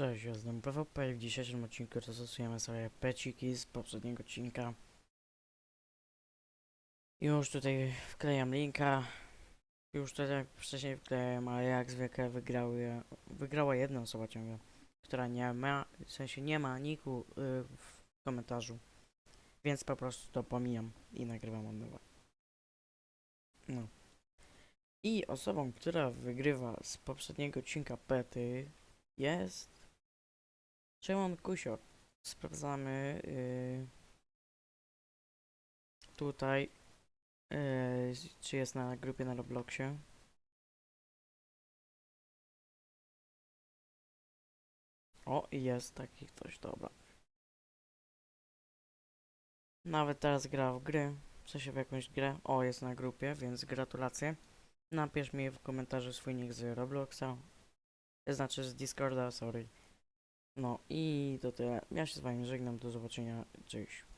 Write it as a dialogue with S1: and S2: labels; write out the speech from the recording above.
S1: Cześć, jestem PvP i w dzisiejszym odcinku zastosujemy sobie peciki z poprzedniego odcinka. Już tutaj wklejam linka. Już tutaj wcześniej wklejałem, ale jak zwykle wygrała jedna osoba ciągle, która nie ma, w sensie nie ma niku y, w komentarzu. Więc po prostu to pomijam i nagrywam od nowa. No. I osobą, która wygrywa z poprzedniego odcinka pety jest Szymon Kusior. Sprawdzamy yy, tutaj, yy, czy jest na grupie na Robloxie. O, jest taki ktoś, dobra. Nawet teraz gra w gry, w sensie w jakąś grę. O, jest na grupie, więc gratulacje. Napisz mi w komentarzu swój nick z Robloxa. Znaczy z Discorda, sorry. No i to tyle. Ja się z wami żegnam. Do zobaczenia. Cześć.